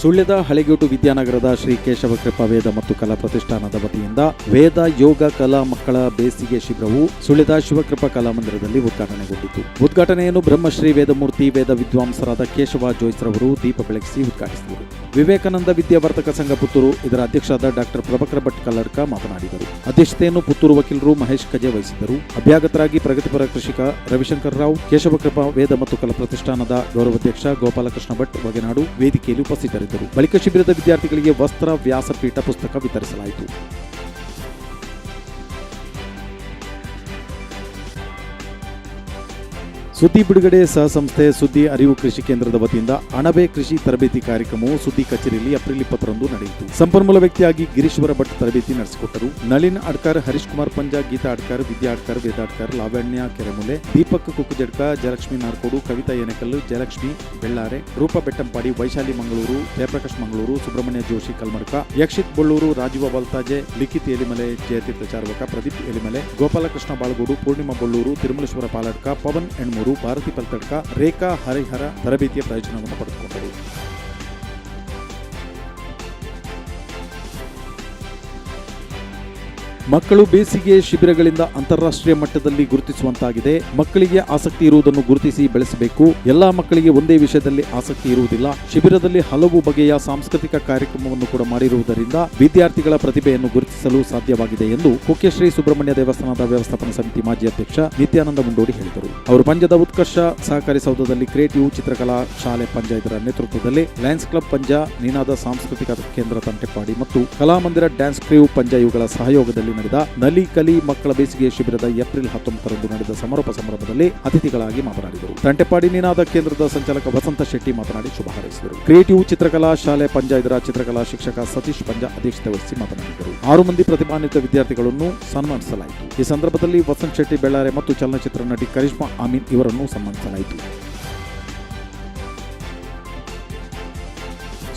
ಸುಳ್ಯದ ಹಳೆಗೋಟು ವಿದ್ಯಾನಗರದ ಶ್ರೀ ಕೇಶವ ಕೃಪಾ ವೇದ ಮತ್ತು ಕಲಾ ಪ್ರತಿಷ್ಠಾನದ ವತಿಯಿಂದ ವೇದ, ಯೋಗ, ಕಲಾ, ಮಕ್ಕಳ ಬೇಸಿಗೆ ಶಿಬಿರವು ಸುಳ್ಯದ ಶಿವಕೃಪಾ ಕಲಾಮಂದಿರದಲ್ಲಿ ಉದ್ಘಾಟನೆಗೊಂಡಿತು. ಉದ್ಘಾಟನೆಯನ್ನು ಬ್ರಹ್ಮಶ್ರೀ ವೇದಮೂರ್ತಿ, ವೇದ ವಿದ್ವಾಂಸರಾದ ಕೇಶವ ಜೋಯ್ಸ್ರವರು ದೀಪ ಬೆಳಗಿಸಿ ಉದ್ಘಾಟಿಸಿದರು. ವಿವೇಕಾನಂದ ವಿದ್ಯಾವರ್ತಕ ಸಂಘ ಪುತ್ತೂರು ಇದರ ಅಧ್ಯಕ್ಷರಾದ ಡಾಕ್ಟರ್ ಪ್ರಭಕರ ಭಟ್ ಕಲ್ಲಡ್ಕ ಮಾತನಾಡಿದರು. ಅಧ್ಯಕ್ಷತೆಯನ್ನು ಪುತ್ತೂರು ವಕೀಲರು ಮಹೇಶ್ ಕಜೆ ವಹಿಸಿದ್ದರು. ಅಭ್ಯಾಗತರಾಗಿ ಪ್ರಗತಿಪರ ಕೃಷಿಕ ರವಿಶಂಕರ್ ರಾವ್ ಕೇಶವ ಕೃಪಾ ವೇದ ಮತ್ತು ಕಲಾ ಪ್ರತಿಷ್ಠಾನದ ಗೌರವಾಧ್ಯಕ್ಷ ಗೋಪಾಲಕೃಷ್ಣ ಭಟ್ ವಗೆನಾಡು ವೇದಿಕೆಯಲ್ಲಿ ಉಪಸ್ಥಿತರಿದ್ದರು. ಬಳಿಕ ಶಿಬಿರದ ವಿದ್ಯಾರ್ಥಿಗಳಿಗೆ ವಸ್ತ್ರ ವ್ಯಾಸಪೀಠ ಪುಸ್ತಕ ವಿತರಿಸಲಾಯಿತು. ಸುದ್ದಿ ಬಿಡುಗಡೆ ಸಹಸಂಸ್ಥೆ ಸುದ್ದಿ ಅರಿವು ಕೃಷಿ ಕೇಂದ್ರದ ವತಿಯಿಂದ ಅಣಬೆ ಕೃಷಿ ತರಬೇತಿ ಕಾರ್ಯಕ್ರಮವು ಸುದ್ದಿ ಕಚೇರಿಯಲ್ಲಿ ಏಪ್ರಿಲ್ ಇಪ್ಪತ್ತರಂದು ನಡೆಯಿತು. ಸಂಪನ್ಮೂಲ ವ್ಯಕ್ತಿಯಾಗಿ ಗಿರೀಶ್ವರ ಭಟ್ ತರಬೇತಿ ನಡೆಸಿಕೊಟ್ಟರು. ನಳಿನ್ ಅಡ್ಕರ್ ಹರೀಶ್ ಕುಮಾರ್ ಪಂಜಾ, ಗೀತಾ ಅಡ್ಕರ್, ವಿದ್ಯಾ ಅಡ್ಕರ್ ವೇದಾಡ್ಕರ್ ಲಾವಣ್ಯ ಕೆರೆಮೂಲೆ, ದೀಪಕ್ ಕುಕ್ಕುಜಡ್ಕ ಜಯಲಕ್ಷ್ಮಿ ನಾರ್ಕೋಡು, ಕವಿತಾ ಏನೆಕಲ್ಲು ಜಯಲಕ್ಷ್ಮಿ ಬೆಳ್ಳಾರೆ, ರೂಪ ಬೆಟ್ಟಂಪಾಡಿ, ವೈಶಾಲಿ ಮಂಗಳೂರು, ಜಯಪ್ರಕಾಶ್ ಮಂಗಳೂರು, ಸುಬ್ರಹ್ಮಣ್ಯ ಜೋಶಿ ಕಲ್ಮಡ್ಕ, ಯಕ್ಷಿತ್ ಬೊಳ್ಳೂರು, ರಾಜೀವ ಬಲ್ತಾಜೆ ಲಿಖಿತ್ ಎಲಿಮಲೆ, ಜಯತೀರ್ಥ ಚಾರ್ವಕ, ಪ್ರದೀಪ್ ಎಲಿಮಲೆ, ಗೋಪಾಲಕೃಷ್ಣ ಬಾಳಗೋಡು, ಪೂರ್ಣಿಮಾ ಬೊಳ್ಳೂರು, ತಿರುಮಲೇಶ್ವರ ಪಾಲಡ್ಕ, ಪವನ್ ಎಣ್ಮೂರು ಭಾರತಿ ಪಲ್ತಡ್ಕ ರೇಖಾ ಹರಿಹರ ತರಬೇತಿಯ ಪ್ರಯೋಜನವನ್ನು ಪಡೆದುಕೊಂಡರು ಮಕ್ಕಳು ಬೇಸಿಗೆ ಶಿಬಿರಗಳಿಂದ ಅಂತಾರಾಷ್ಟ್ರೀಯ ಮಟ್ಟದಲ್ಲಿ ಗುರುತಿಸುವಂತಾಗಿದೆ. ಮಕ್ಕಳಿಗೆ ಆಸಕ್ತಿ ಇರುವುದನ್ನು ಗುರುತಿಸಿ ಬೆಳೆಸಬೇಕು. ಎಲ್ಲಾ ಮಕ್ಕಳಿಗೆ ಒಂದೇ ವಿಷಯದಲ್ಲಿ ಆಸಕ್ತಿ ಇರುವುದಿಲ್ಲ. ಶಿಬಿರದಲ್ಲಿ ಹಲವು ಬಗೆಯ ಸಾಂಸ್ಕೃತಿಕ ಕಾರ್ಯಕ್ರಮವನ್ನು ಕೂಡ ಮಾಡಿರುವುದರಿಂದ ವಿದ್ಯಾರ್ಥಿಗಳ ಪ್ರತಿಭೆಯನ್ನು ಗುರುತಿಸಲು ಸಾಧ್ಯವಾಗಿದೆ ಎಂದು ಕುಕ್ಕೆಶ್ರೀ ಸುಬ್ರಹ್ಮಣ್ಯ ದೇವಸ್ಥಾನದ ವ್ಯವಸ್ಥಾಪನಾ ಸಮಿತಿ ಮಾಜಿ ಅಧ್ಯಕ್ಷ ನಿತ್ಯಾನಂದ ಮುಂಡೋಡಿ ಹೇಳಿದರು. ಅವರು ಪಂಜದ ಉತ್ಕರ್ಷ ಸಹಕಾರಿ ಸೌಧದಲ್ಲಿ ಕ್ರಿಯೇಟಿವ್ ಚಿತ್ರಕಲಾ ಶಾಲೆ ಇದರ ನೇತೃತ್ವದಲ್ಲಿ ಲಯನ್ಸ್ ಕ್ಲಬ್ ಪಂಜ, ನೀನಾದ ಸಾಂಸ್ಕೃತಿಕ ಕೇಂದ್ರ ತಂಟೆಪಾಡಿ ಮತ್ತು ಕಲಾಮಂದಿರ ಡ್ಯಾನ್ಸ್ ಕ್ರೀವ್ ಪಂಜ ಇವುಗಳ ಸಹಯೋಗದಲ್ಲಿ ನಡೆದ ನಲಿ ಕಲಿ ಮಕ್ಕಳ ಬೇಸಿಗೆ ಶಿಬಿರದ ಏಪ್ರಿಲ್ ಹತ್ತೊಂಬತ್ತರಂದು ನಡೆದ ಸಮಾರೋಪ ಸಮಾರಂಭದಲ್ಲಿ ಅತಿಥಿಗಳಾಗಿ ಮಾತನಾಡಿದರು. ತಂಟೆಪಾಡಿ ನಿನಾದ ಕೇಂದ್ರದ ಸಂಚಾಲಕ ವಸಂತ ಶೆಟ್ಟಿ ಮಾತನಾಡಿ ಶುಭ ಹಾರೈಸಿದರು. ಕ್ರಿಯೇಟಿವ್ ಚಿತ್ರಕಲಾ ಶಾಲೆ ಪಂಜಾಯದರ ಚಿತ್ರಕಲಾ ಶಿಕ್ಷಕ ಸತೀಶ್ ಪಂಜ ಅಧ್ಯಕ್ಷತೆ ವಹಿಸಿ ಮಾತನಾಡಿದರು. ಆರು ಮಂದಿ ಪ್ರತಿಭಾನ್ವಿತ ವಿದ್ಯಾರ್ಥಿಗಳನ್ನು ಸನ್ಮಾನಿಸಲಾಯಿತು. ಈ ಸಂದರ್ಭದಲ್ಲಿ ವಸಂತ್ ಶೆಟ್ಟಿ, ಬೆಳ್ಳಾರೆ ಮತ್ತು ಚಲನಚಿತ್ರ ನಟಿ ಕರಿಷ್ಮಾ ಆಮೀನ್ ಇವರನ್ನು ಸನ್ಮಾನಿಸಲಾಯಿತು.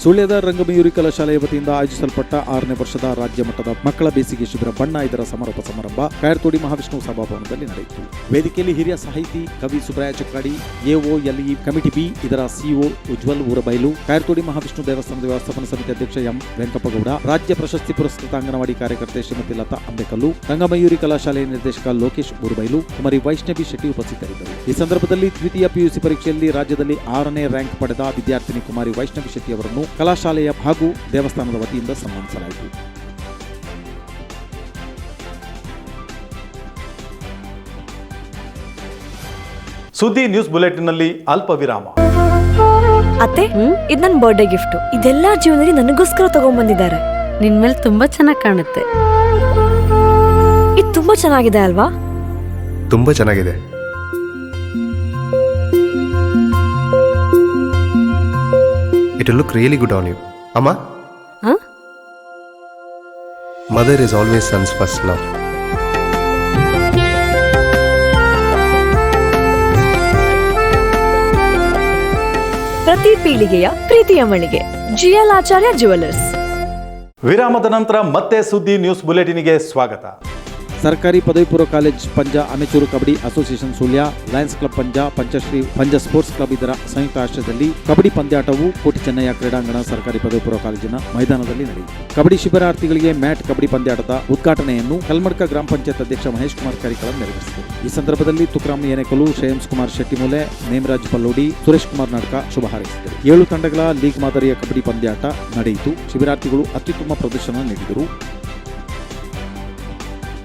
ಸುಳ್ಯದ ರಂಗಮಯೂರಿ ಕಲಾಶಾಲೆಯ ವತಿಯಿಂದ ಆಯೋಜಿಸಲ್ಪಟ್ಟ ಆರನೇ ವರ್ಷದ ರಾಜ್ಯ ಮಟ್ಟದ ಮಕ್ಕಳ ಬೇಸಿಗೆ ಶಿಬಿರ ಬಣ್ಣ ಇದರ ಸಮಾರೋಪ ಸಮಾರಂಭ ಕಾಯರ್ತೋಡಿ ಮಹಾವಿಷ್ಣು ಸಭಾಭವನದಲ್ಲಿ ನಡೆಯಿತು. ವೇದಿಕೆಯಲ್ಲಿ ಹಿರಿಯ ಸಾಹಿತಿ ಕವಿ Subraya Chakkadi A O L E committee B, ಇದರ ಸಿಒ ಉಜ್ವಲ್ ಊರಬೈಲು ಕಾಯರ್ತೋಡಿ ಮಹಾವಿಷ್ಣು ದೇವಸ್ಥಾನದ ವ್ಯವಸ್ಥಾಪನಾ ಸಮಿತಿ ಅಧ್ಯಕ್ಷ ಎಂ ವೆಂಕಪ್ಪಗೌಡ, ರಾಜ್ಯ ಪ್ರಶಸ್ತಿ ಪುರಸ್ಕೃತ ಅಂಗನವಾಡಿ ಕಾರ್ಯಕರ್ತೆ ಶ್ರೀಮತಿ ಲತಾ ಅಂಬೇಕಲ್ಲು, ರಂಗಮಯೂರಿ ಕಲಾಶಾಲೆಯ ನಿರ್ದೇಶಕ ಲೋಕೇಶ್ ಊರಬೈಲು, ಕುಮಾರಿ ವೈಷ್ಣವಿ ಶೆಟ್ಟಿ ಉಪಸ್ಥಿತರಿದ್ದರು. ಈ ಸಂದರ್ಭದಲ್ಲಿ ದ್ವಿತೀಯ ಪಿಯುಸಿ ಪರೀಕ್ಷೆಯಲ್ಲಿ ರಾಜ್ಯದಲ್ಲಿ ಆರನೇ ರ್ಯಾಂಕ್ ಪಡೆದ ವಿದ್ಯಾರ್ಥಿನಿ ಕುಮಾರಿ ವೈಷ್ಣವಿ ಶೆಟ್ಟಿ ಅವರನ್ನು ಕಲಾಶಾಲೆಯ ಹಾಗೂ ದೇವಸ್ಥಾನದ ವತಿಯಿಂದ ಸನ್ಮಾನಿಸಲಾಯಿತು. ಸುದ್ದಿ ನ್ಯೂಸ್ ಬುಲೆಟಿನ್ನಲ್ಲಿ ಅಲ್ಪ ವಿರಾಮ ಅತ್ತೆ ಇದು ನನ್ನ ಬರ್ಡೇ ಗಿಫ್ಟ್ ಇದೆಲ್ಲ ಜೀವನದಲ್ಲಿ ನನಗೋಸ್ಕರ ತಗೊಂಡ್ಬಂದಿದ್ದಾರೆ ನಿನ್ ಮೇಲೆ ತುಂಬಾ ಚೆನ್ನಾಗಿ ಕಾಣುತ್ತೆ. ಇದು ತುಂಬಾ ಚೆನ್ನಾಗಿದೆ ಅಲ್ವಾ? ತುಂಬಾ ಚೆನ್ನಾಗಿದೆ. It look really good on you ಅಮ್ಮ ಹ? Mother is always sons first love ಪ್ರತಿ ಪೀಳಿಗೆಯ ಪ್ರೀತಿಯ ಮಳಿಗೆ. ಜಿಎಲ್ ಆಚಾರ್ಯ ಜುವೆಲ್ಲರ್ಸ್ ವಿರಾಮದ ನಂತರ ಮತ್ತೆ ಸುದ್ದಿ ನ್ಯೂಸ್ ಬುಲೆಟಿನ್ಗೆ ಸ್ವಾಗತ. ಸರ್ಕಾರಿ ಪದವಿ ಪೂರ್ವ college Panja amateur kabaddi association Sullia lions club Panja, Panchashree, Panja sports club ಇದರ ಸಂಯುಕ್ತ ಆಶ್ರಯದಲ್ಲಿ ಕಬಡ್ಡಿ ಪಂದ್ಯಾಟವು ಕೋಟಿ ಚೆನ್ನಯ್ಯ ಕ್ರೀಡಾಂಗಣ ಸರ್ಕಾರಿ ಪದವಿ ಪೂರ್ವ ಕಾಲೇಜಿನ ಮೈದಾನದಲ್ಲಿ ನಡೆಯಿತು. ಕಬಡ್ಡಿ ಶಿಬಿರಾರ್ಥಿಗಳಿಗೆ ಮ್ಯಾಟ್ ಕಬಡ್ಡಿ ಪಂದ್ಯಾಟದ ಉದ್ಘಾಟನೆಯನ್ನು ಕಲ್ಮಡ್ಕ ಗ್ರಾಮ ಪಂಚಾಯತ್ ಅಧ್ಯಕ್ಷ ಮಹೇಶ್ ಕುಮಾರ್ ಕಾರ್ಯಕ್ರಮ ನೆರವೇರಿಸಿದರು. ಈ ಸಂದರ್ಭದಲ್ಲಿ ತುಕ್ರಾಮ್ ಏನೆಕಲು ಶ್ರೇಯಂಸ್ ಕುಮಾರ್ ಶೆಟ್ಟಿಮೂಲೆ, ನೇಮರಾಜ್ ಪಲ್ಲೋಡಿ, ಸುರೇಶ್ ಕುಮಾರ್ ನಾಟಕ ಶುಭ ಹಾರೈಸಿದರು. ಏಳು ತಂಡಗಳ ಲೀಗ್ ಮಾದರಿಯ ಕಬಡ್ಡಿ ಪಂದ್ಯಾಟ ನಡೆಯಿತು. ಶಿಬಿರಾರ್ಥಿಗಳು ಅತ್ಯುತ್ತಮ ಪ್ರದರ್ಶನ ನೀಡಿದರು.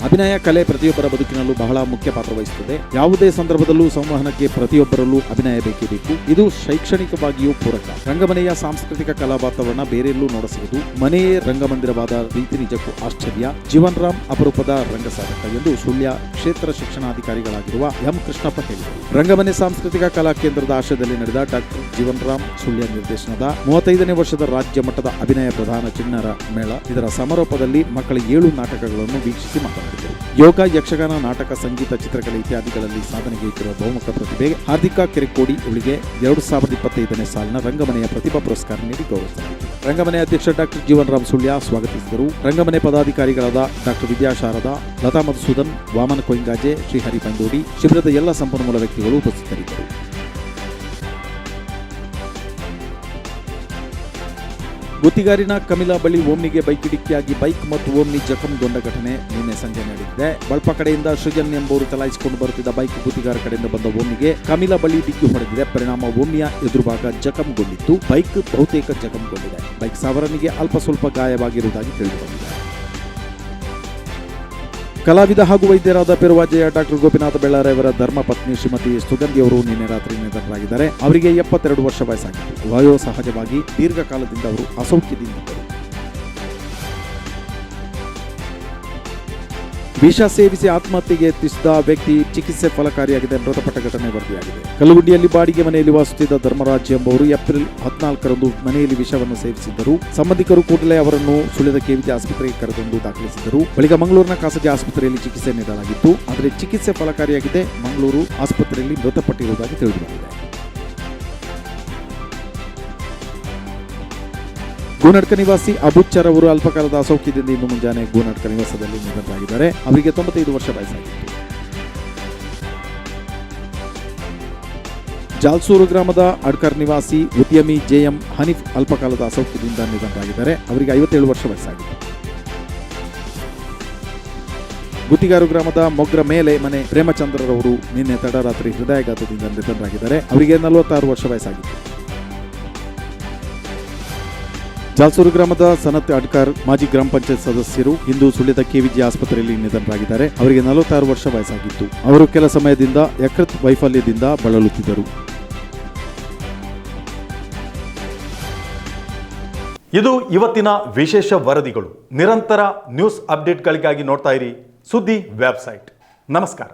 ಅಭಿನಯ, ಕಲೆ ಪ್ರತಿಯೊಬ್ಬರ ಬದುಕಿನಲ್ಲೂ ಬಹಳ ಮುಖ್ಯ ಪಾತ್ರ ವಹಿಸುತ್ತದೆ. ಯಾವುದೇ ಸಂದರ್ಭದಲ್ಲೂ ಸಂವಹನಕ್ಕೆ ಪ್ರತಿಯೊಬ್ಬರಲ್ಲೂ ಅಭಿನಯ ಬೇಕೇ ಬೇಕು. ಇದು ಶೈಕ್ಷಣಿಕವಾಗಿಯೂ ಪೂರಕ. ರಂಗಮನೆಯ ಸಾಂಸ್ಕೃತಿಕ ಕಲಾ ವಾತಾವರಣ ಬೇರೆಲ್ಲೂ ನೋಡಸಿರುವುದು ಮನೆಯೇ ರಂಗಮಂದಿರವಾದ ರೀತಿ ನಿಜಕ್ಕೂ ಆಶ್ಚರ್ಯ. ಜೀವನ್ ರಾಮ್ ಅಪರೂಪದ ರಂಗ ಸಾಧಕ ಎಂದು ಸುಳ್ಯ ಕ್ಷೇತ್ರ ಶಿಕ್ಷಣಾಧಿಕಾರಿಗಳಾಗಿರುವ ಎಂ ಕೃಷ್ಣಪ್ಪ ಹೇಳಿದರು. ರಂಗಮನೆ ಸಾಂಸ್ಕೃತಿಕ ಕಲಾ ಕೇಂದ್ರದ ಆಶಯದಲ್ಲಿ ನಡೆದ ಡಾಕ್ಟರ್ ಜೀವನ್ ರಾಮ್ ಸುಳ್ಯ ನಿರ್ದೇಶನದ ಮೂವತ್ತೈದನೇ ವರ್ಷದ ರಾಜ್ಯ ಮಟ್ಟದ ಅಭಿನಯ ಪ್ರಧಾನ ಚಿಣ್ಣರ ಮೇಳ. ಇದರ ಸಮಾರೋಪದಲ್ಲಿ ಮಕ್ಕಳ ಏಳು ನಾಟಕಗಳನ್ನು ವೀಕ್ಷಿಸಿ ಮಾತನಾಡಿದರು. ಯೋಗ, ಯಕ್ಷಗಾನ, ನಾಟಕ, ಸಂಗೀತ, ಚಿತ್ರಕಲೆ ಇತ್ಯಾದಿಗಳಲ್ಲಿ ಸಾಧನೆಗೈತಿರುವ ಬಹುಮುಖ ಪ್ರತಿಭೆಗೆ ಹಾರ್ದಿಕಾ ಕೆರೆಕೋಡಿ ಇವಳಿಗೆ ಎರಡು ಸಾವಿರದ ಇಪ್ಪತ್ತೈದನೇ ಸಾಲಿನ ರಂಗಮನೆಯ ಪ್ರತಿಭಾ ಪುರಸ್ಕಾರ ನೀಡಿ ಗೌರವಿಸಲಾಯಿತು. ರಂಗಮನೆ ಅಧ್ಯಕ್ಷ ಡಾಕ್ಟರ್ ಜೀವನ್ ರಾಮ್ ಸುಳ್ಯ ಸ್ವಾಗತಿಸಿದರು. ರಂಗಮನೆ ಪದಾಧಿಕಾರಿಗಳಾದ ಡಾಕ್ಟರ್ ವಿದ್ಯಾಶಾರದ, ಲತಾ ಮಧುಸೂದನ್, ವಾಮನ ಕೊಯಿಂಗಾಜೆ ಶ್ರೀಹರಿ ಪಂಡೋಡಿ, ಶಿಬಿರದ ಎಲ್ಲ ಸಂಪನ್ಮೂಲ ವ್ಯಕ್ತಿಗಳು ಉಪಸ್ಥಿತರಿದ್ದರು. ಗುತ್ತಿಗಾರಿನ ಕಮಿಲಾ ಬಳಿ ಓಮ್ನಿಗೆ ಬೈಕ್ ಡಿಕ್ಕಿಯಾಗಿ ಬೈಕ್ ಮತ್ತು ಓಮ್ನಿ ಜಖಂಗೊಂಡ ಘಟನೆ ನಿನ್ನೆ ಸಂಜೆ ನಡೆದಿದೆ. ಬಳಪ ಕಡೆಯಿಂದ ಸೃಜನ್ ಎಂಬುವರು ಚಲಾಯಿಸಿಕೊಂಡು ಬರುತ್ತಿದ್ದ ಬೈಕ್ ಗುತ್ತಿಗಾರ ಕಡೆಯಿಂದ ಬಂದ ಓಮ್ನಿಗೆ ಕಮಿಲಾ ಬಳಿ ಡಿಕ್ಕಿ ಹೊಡೆದಿದೆ. ಪರಿಣಾಮ ಓಮ್ನಿಯ ಎದುರುಭಾಗ ಜಖಂಗೊಂಡಿತ್ತು. ಬೈಕ್ ಬಹುತೇಕ ಜಖಂಗೊಂಡಿದೆ. ಬೈಕ್ ಸವಾರನಿಗೆ ಅಲ್ಪ ಸ್ವಲ್ಪ ಗಾಯವಾಗಿರುವುದಾಗಿ ತಿಳಿದುಬಂದಿದೆ. ಕಲಾವಿದ ಹಾಗೂ ವೈದ್ಯರಾದ ಪೆರುವಾಜೆಯ ಡಾಕ್ಟರ್ ಗೋಪಿನಾಥ ಬೆಳ್ಳಾರೆ ಅವರ ಧರ್ಮ ಶ್ರೀಮತಿ ಸುಗಂಧಿ ಅವರು ನಿನ್ನೆ ರಾತ್ರಿ ನಿಧನರಾಗಿದ್ದಾರೆ. ಅವರಿಗೆ ಎಪ್ಪತ್ತೆರಡು ವರ್ಷ ವಯಸ್ಸಾಗಿತ್ತು. ವಯೋ ಸಹಜವಾಗಿ ದೀರ್ಘಕಾಲದಿಂದ ಅವರು ಅಸೌಖ್ಯದಿಂದಿದ್ದರು ವಿಷ ಸೇವಿಸಿ ಆತ್ಮಹತ್ಯೆಗೆ ಯತ್ನಿಸಿದ ವ್ಯಕ್ತಿ ಚಿಕಿತ್ಸೆ ಫಲಕಾರಿಯಾಗಿದೆ ಮೃತಪಟ್ಟ ಘಟನೆ ವರದಿಯಾಗಿದೆ. ಕಲಗುಂಡಿಯಲ್ಲಿ ಬಾಡಿಗೆ ಮನೆಯಲ್ಲಿ ವಾಸಿಸುತ್ತಿದ್ದ ಧರ್ಮರಾಜ್ ಎಂಬುವರು ಏಪ್ರಿಲ್ ಹದಿನಾಲ್ಕರಂದು ಮನೆಯಲ್ಲಿ ವಿಷವನ್ನು ಸೇವಿಸಿದ್ದರು. ಸಂಬಂಧಿಕರು ಕೂಡಲೇ ಅವರನ್ನು ಸುಳಿದ ಕೆವಿಜಿ ಆಸ್ಪತ್ರೆಗೆ ಕರೆದೊಂದು ದಾಖಲಿಸಿದರು ಬಳಿಕ ಮಂಗಳೂರಿನ ಖಾಸಗಿ ಆಸ್ಪತ್ರೆಯಲ್ಲಿ ಚಿಕಿತ್ಸೆ ನೀಡಲಾಗಿತ್ತು. ಆದರೆ ಚಿಕಿತ್ಸೆ ಫಲಕಾರಿಯಾಗಿದೆ. ಮಂಗಳೂರು ಆಸ್ಪತ್ರೆಯಲ್ಲಿ ಮೃತಪಟ್ಟಿರುವುದಾಗಿ ತಿಳಿದುಬಂದಿದೆ. ಗೂನಡ್ಕ ನಿವಾಸಿ ಅಬುಚ್ಚರ್ ಅವರು ಅಲ್ಪಕಾಲದ ಅಸೌಖ್ಯದಿಂದ ಇಂದು ಮುಂಜಾನೆ ಗೂನಡ್ಕ ನಿವಾಸದಲ್ಲಿ ನಿಧನರಾಗಿದ್ದಾರೆ. ಅವರಿಗೆ ತೊಂಬತ್ತೈದು ವರ್ಷ ವಯಸ್ಸಾಗಿತ್ತು. ಜಾಲ್ಸೂರು ಗ್ರಾಮದ ಅಡ್ಕರ್ ನಿವಾಸಿ ಉದ್ಯಮಿ ಜೆಎಂ ಹನೀಫ್ ಅಲ್ಪಕಾಲದ ಅಸೌಖ್ಯದಿಂದ ನಿಧನರಾಗಿದ್ದಾರೆ. ಅವರಿಗೆ ಐವತ್ತೇಳು ವರ್ಷ ವಯಸ್ಸಾಗಿತ್ತು. ಗುತ್ತಿಗಾರು ಗ್ರಾಮದ ಮೊಗ್ರ ಮೇಲೆ ಮನೆ ಪ್ರೇಮಚಂದ್ರರವರು ನಿನ್ನೆ ತಡರಾತ್ರಿ ಹೃದಯಾಘಾತದಿಂದ ನಿಧನರಾಗಿದ್ದಾರೆ. ಅವರಿಗೆ ನಲವತ್ತಾರು ವರ್ಷ ವಯಸ್ಸಾಗಿತ್ತು. ಜಾಲ್ಸೂರು ಗ್ರಾಮದ ಸನತ್ ಅಡ್ಕರ್, ಮಾಜಿ ಗ್ರಾಮ ಪಂಚಾಯತ್ ಸದಸ್ಯರು ಇಂದು ಸುಳ್ಯದ ಕೆವಿಜಿ ಆಸ್ಪತ್ರೆಯಲ್ಲಿ ನಿಧನರಾಗಿದ್ದಾರೆ. ಅವರಿಗೆ ನಲವತ್ತಾರು ವರ್ಷ ವಯಸ್ಸಾಗಿತ್ತು. ಅವರು ಕೆಲ ಸಮಯದಿಂದ ಯಕೃತ್ ವೈಫಲ್ಯದಿಂದ ಬಳಲುತ್ತಿದ್ದರು. ಇದು ಇವತ್ತಿನ ವಿಶೇಷ ವರದಿಗಳು. ನಿರಂತರ ನ್ಯೂಸ್ ಅಪ್ಡೇಟ್ಗಳಿಗಾಗಿ ನೋಡ್ತಾ ಇರಿ ಸುದ್ದಿ ವೆಬ್ಸೈಟ್. ನಮಸ್ಕಾರ.